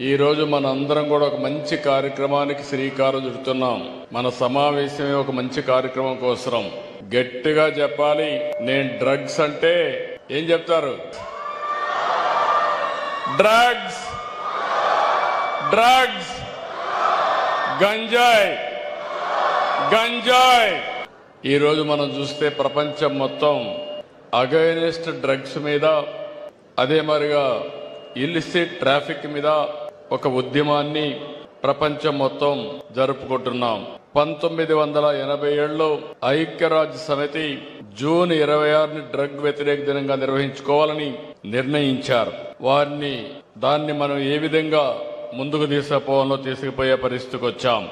ఈరోజు మన అందరం కూడా ఒక మంచి కార్యక్రమానికి శ్రీకారం చుడుతున్నాం. మన సమావేశమే ఒక మంచి కార్యక్రమం కోసం గట్టిగా చెప్పాలి నేను డ్రగ్స్ అంటే ఏం చెప్తారు? డ్రగ్స్. డ్రగ్స్. గంజాయ్. గంజాయ్. ఈరోజు మనం చూస్తే ప్రపంచం మొత్తం అగైనెస్ట్ డ్రగ్స్ మీద అదే మరిగా ఇల్లిసిట్ ట్రాఫిక్ మీద ఒక ఉద్యమాన్ని ప్రపంచం మొత్తం జరుపుకుంటున్నాం. పంతొమ్మిది వందల ఎనభై ఏడులో ఐక్యరాజ్య సమితి జూన్ ఇరవై ఆరుని డ్రగ్ వ్యతిరేక దినంగా నిర్వహించుకోవాలని నిర్ణయించారు. వారిని దాన్ని మనం ఏ విధంగా ముందుకు తీసుకుపోవాలో తీసుకుపోయే పరిస్థితికి వచ్చాం.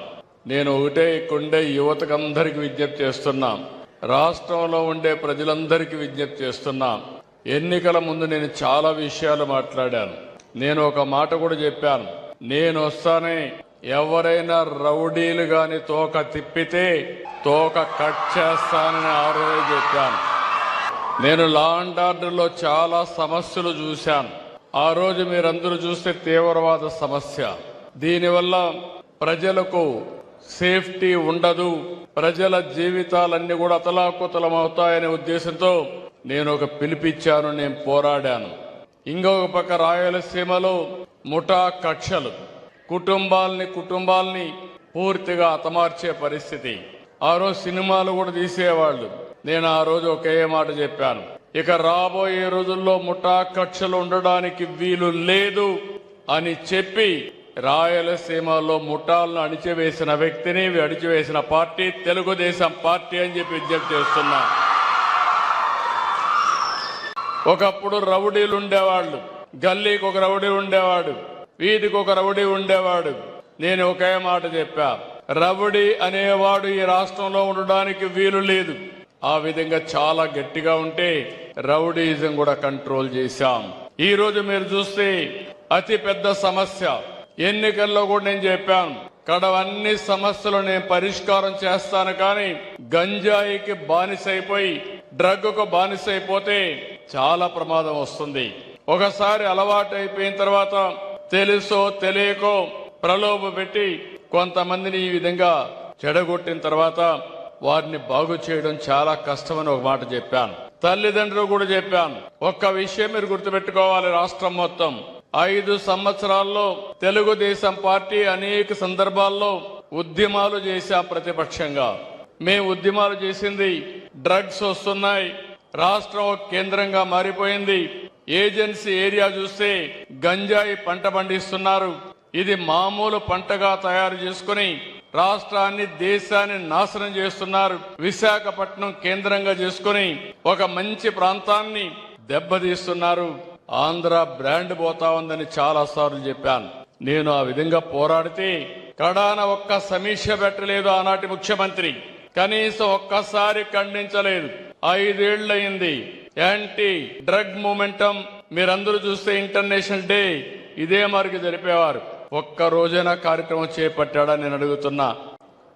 నేను ఒకటే కొండే యువతకందరికి విజ్ఞప్తి చేస్తున్నా. రాష్ట్రంలో ఉండే ప్రజలందరికీ విజ్ఞప్తి చేస్తున్నా. ఎన్నికల ముందు నేను చాలా విషయాలు మాట్లాడాను. నేను ఒక మాట కూడా చెప్పాను. నేను వస్తానే. ఎవరైనా రౌడీలు గాని తోక తిప్పితే తోక కట్ చేస్తానని ఆ రోజే చెప్పాను. నేను లా అండ్ ఆర్డర్లో చాలా సమస్యలు చూశాను. ఆ రోజు మీరందరూ చూస్తే తీవ్రవాద సమస్య. దీనివల్ల ప్రజలకు సేఫ్టీ ఉండదు. ప్రజల జీవితాలన్నీ కూడా అతలాకుతలమవుతాయనే ఉద్దేశంతో నేను ఒక పిలిపిచ్చాను నేను పోరాడాను. ఇంకొక పక్క రాయలసీమలో ముఠా కక్షలు కుటుంబాల్ని కుటుంబాల్ని పూర్తిగా హతమార్చే పరిస్థితి. ఆ రోజు సినిమాలు కూడా తీసేవాళ్ళు. నేను ఆ రోజు ఒకే మాట చెప్పాను. ఇక రాబోయే రోజుల్లో ముఠా కక్షలు ఉండడానికి వీలు లేదు అని చెప్పి రాయలసీమలో ముఠాలను అణిచివేసిన వ్యక్తిని అణిచివేసిన పార్టీ తెలుగుదేశం పార్టీ అని చెప్పి విజ్ఞప్తి చేస్తున్నా. ఒకప్పుడు రౌడీలు ఉండేవాళ్ళు గల్లీకి ఒక రౌడీ ఉండేవాడు. వీధికి ఒక రౌడీ ఉండేవాడు. నేను ఒకే మాట చెప్పా. రౌడీ అనేవాడు ఈ రాష్ట్రంలో ఉండడానికి వీలు లేదు. ఆ విధంగా చాలా గట్టిగా ఉంటే రౌడీజం కూడా కంట్రోల్ చేశాం. ఈ రోజు మీరు చూస్తే అతి పెద్ద సమస్య. ఎన్నికల్లో కూడా నేను చెప్పాను. కడవన్ని సమస్యలు నేను పరిష్కారం చేస్తాను కానీ గంజాయికి బానిసైపోయి డ్రగ్కు బానిసైపోతే చాలా ప్రమాదం వస్తుంది. ఒకసారి అలవాటు అయిపోయిన తర్వాత తెలుసో తెలియకో ప్రలోభ పెట్టి కొంతమందిని ఈ విధంగా చెడగొట్టిన తర్వాత వారిని బాగు చేయడం చాలా కష్టమని ఒక మాట చెప్పాను. తల్లిదండ్రులు కూడా చెప్పాను. ఒక్క విషయం మీరు గుర్తుపెట్టుకోవాలి రాష్ట్రం మొత్తం. ఐదు సంవత్సరాల్లో తెలుగుదేశం పార్టీ అనేక సందర్భాల్లో ఉద్యమాలు చేశా ప్రతిపక్షంగా. మేము ఉద్యమాలు చేసింది డ్రగ్స్ వస్తున్నాయి రాష్ట్రం కేంద్రంగా మారిపోయింది. ఏజెన్సీ ఏరియా చూస్తే గంజాయి పంట పండిస్తున్నారు. ఇది మామూలు పంటగా తయారు చేసుకుని రాష్ట్రాన్ని దేశాన్ని నాశనం చేస్తున్నారు. విశాఖపట్నం కేంద్రంగా చేసుకుని ఒక మంచి ప్రాంతాన్ని దెబ్బతీస్తున్నారు. ఆంధ్ర బ్రాండ్ పోతా ఉందని చాలా సార్లు చెప్పాను. నేను ఆ విధంగా పోరాడితే కడాన ఒక్క సమీక్ష పెట్టలేదు ఆనాటి ముఖ్యమంత్రి. కనీసం ఒక్కసారి ఖండించలేదు. ఐదేళ్ళయింది. యాంటీ డ్రగ్ మూమెంటం మీరందరూ చూస్తే ఇంటర్నేషనల్ డే. ఇదే మరికి జరిపేవారు. ఒక్క రోజైనా కార్యక్రమం చేపట్టాడా నేను అడుగుతున్నా.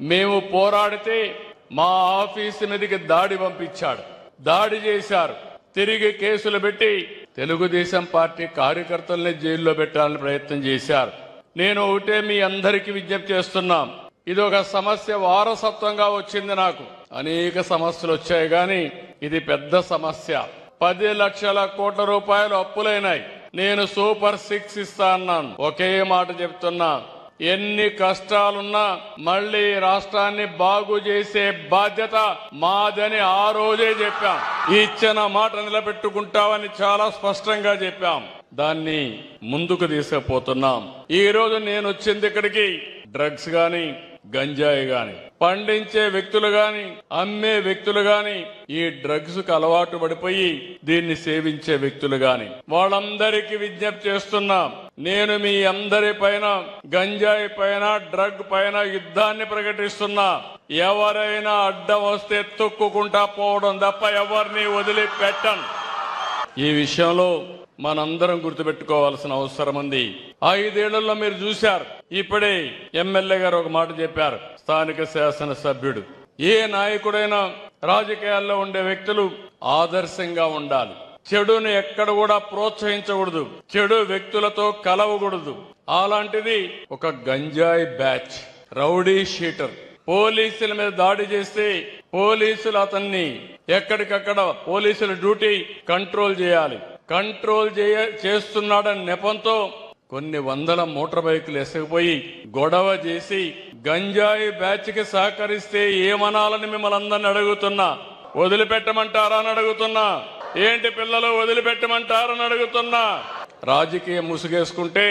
మేము పోరాడితే మా ఆఫీసు మీదకి దాడి పంపించాడు. దాడి చేశారు. తిరిగి కేసులు పెట్టి తెలుగుదేశం పార్టీ కార్యకర్తల్ని జైల్లో పెట్టాలని ప్రయత్నం చేశారు. నేను ఒకటే మీ అందరికీ విజ్ఞప్తి చేస్తున్నాం. ఇది ఒక సమస్య వారసత్వంగా వచ్చింది నాకు. అనేక సమస్యలు వచ్చాయి కానీ ఇది పెద్ద సమస్య. పది లక్షల కోట్ల రూపాయలు అప్పులైనాయి. నేను సూపర్ సిక్స్ ఇస్తా అన్నాను. ఒకే మాట చెప్తున్నా. ఎన్ని కష్టాలున్నా మళ్ళీ రాష్ట్రాన్ని బాగు చేసే బాధ్యత మాదని ఆ రోజే చెప్పాం. ఇచ్చిన మాట నిలబెట్టుకుంటామని చాలా స్పష్టంగా చెప్పాం. దాన్ని ముందుకు తీసుకుపోతున్నాం. ఈ రోజు నేను వచ్చింది ఇక్కడికి. డ్రగ్స్ గాని గంజాయి గాని పండించే వ్యక్తులు గాని అమ్మే వ్యక్తులు గాని ఈ డ్రగ్స్కు అలవాటు పడిపోయి దీన్ని సేవించే వ్యక్తులు గాని. వాళ్ళందరికీ విజ్ఞప్తి చేస్తున్నాం నేను మీ అందరి పైన గంజాయి పైన డ్రగ్ పైన యుద్ధాన్ని ప్రకటిస్తున్నా. ఎవరైనా అడ్డం వస్తే తొక్కుకుంటా పోవడం తప్ప ఎవరిని వదిలిపెట్టను. ఈ విషయంలో మనందరం గుర్తుపెట్టుకోవాల్సిన అవసరం ఉంది. ఐదేళ్ళలో మీరు చూశారు ఇప్పుడే ఎమ్మెల్యే గారు ఒక మాట చెప్పారు. స్థానిక శాసన సభ్యుడు ఏ నాయకుడైనా రాజకీయాల్లో ఉండే వ్యక్తులు ఆదర్శంగా ఉండాలి. చెడును ఎక్కడ కూడా ప్రోత్సహించకూడదు. చెడు వ్యక్తులతో కలవకూడదు. అలాంటిది ఒక గంజాయి బ్యాచ్ రౌడీ షీటర్. పోలీసుల మీద దాడి చేస్తే పోలీసులు అతన్ని ఎక్కడికక్కడ పోలీసుల డ్యూటీ కంట్రోల్ చేయాలి. కంట్రోల్ చేయ చేస్తున్నాడని నెపంతో కొన్ని వందల మోటార్ బైకులు ఎసగిపోయి గొడవ చేసి గంజాయి బ్యాచ్కి సహకరిస్తే ఏమనాలని మిమ్మల్ని అందరిని అడుగుతున్నా? వదిలిపెట్టమంటారా అని అడుగుతున్నా. ఏంటి పిల్లలు వదిలిపెట్టమంటారని అడుగుతున్నా. రాజకీయ ముసుగేసుకుంటే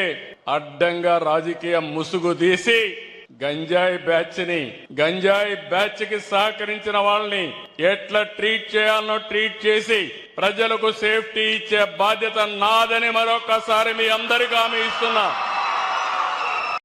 అడ్డంగా రాజకీయ ముసుగు తీసి గంజాయి బ్యాచ్ని గంజాయి బ్యాచ్కి సహకరించిన వాళ్ళని ఎట్లా ట్రీట్ చేయాలనో ట్రీట్ చేసి ప్రజలకు సేఫ్టీ ఇచ్చే బాధ్యత నాదని మరొకసారి మీ అందరికీ హామీ ఇస్తున్నా.